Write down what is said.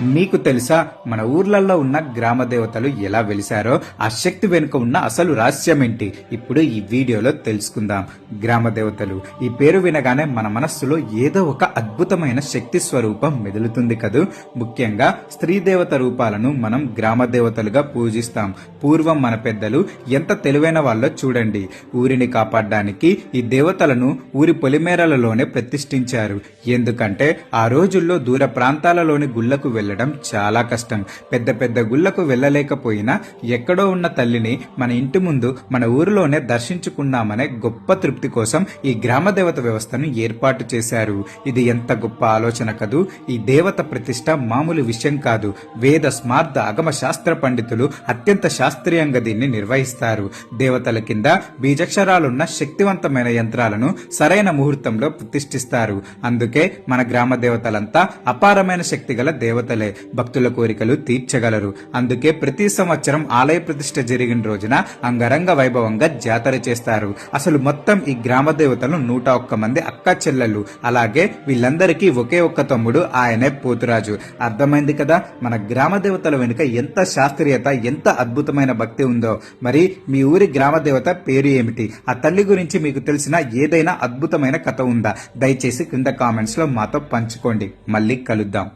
మీకు తెలుసా మన ఊర్లలో ఉన్న గ్రామ దేవతలు ఎలా వెలిశారో ఆ శక్తి వెనుక ఉన్న అసలు రహస్యం ఏంటి ఇప్పుడు ఈ వీడియోలో తెలుసుకుందాం. గ్రామ దేవతలు ఈ పేరు వినగానే మన మనస్సులో ఏదో ఒక అద్భుతమైన శక్తి స్వరూపం మెదులుతుంది కదూ? ముఖ్యంగా స్త్రీ దేవత రూపాలను మనం గ్రామ దేవతలుగా పూజిస్తాం. పూర్వం మన పెద్దలు ఎంత తెలివైన వాళ్ళో చూడండి. ఊరిని కాపాడడానికి ఈ దేవతలను ఊరి పొలిమేరలలోనే ప్రతిష్ఠించారు. ఎందుకంటే ఆ రోజుల్లో దూర ప్రాంతాలలోని గుళ్ళకు వెళ్ళడం చాలా కష్టం. పెద్ద పెద్ద గుళ్ళకు వెళ్ళలేకపోయినా ఎక్కడో ఉన్న తల్లిని మన ఇంటి ముందు మన ఊరిలోనే దర్శించుకున్నామనే గొప్ప తృప్తి కోసం ఈ గ్రామ దేవత వ్యవస్థను ఏర్పాటు చేశారు. ఇది ఎంత గొప్ప ఆలోచన కదూ! ఈ దేవత ప్రతిష్ట మామూలు విషయం కాదు. వేద స్మార్థ అగమ శాస్త్ర పండితులు అత్యంత శాస్త్రీయంగా దీన్ని నిర్వహిస్తారు. దేవతల కింద బీజక్షరాలున్న శక్తివంతమైన యంత్రాలను సరైన ముహూర్తంలో ప్రతిష్ఠిస్తారు. అందుకే మన గ్రామ దేవతలంతా అపారమైన శక్తి గల దేవతలే భక్తుల కోరికలు తీర్చగలరు. అందుకే ప్రతి సంవత్సరం ఆలయ ప్రతిష్ట జరిగిన రోజున అంగరంగ వైభవంగా జాతర చేస్తారు. అసలు మొత్తం ఈ గ్రామ దేవతలు నూట ఒక్క మంది అక్క చెల్లెళ్ళు. అలాగే వీళ్ళందరికీ ఒకే ఒక్క తమ్ముడు ఆయనే పోతురాజు. అర్థమైంది కదా? మన గ్రామ దేవతల వెనుక ఎంత శాస్త్రీయత ఎంత అద్భుతమైన భక్తి ఉందో. మరి మీ ఊరి గ్రామ దేవత పేరు ఏమిటి? ఆ తల్లి గురించి మీకు తెలిసిన ఏదైనా అద్భుతమైన కథ ఉందా? దయచేసి క్రింద కామెంట్స్లో మాతో పంచుకోండి. మళ్ళీ కలుద్దాం.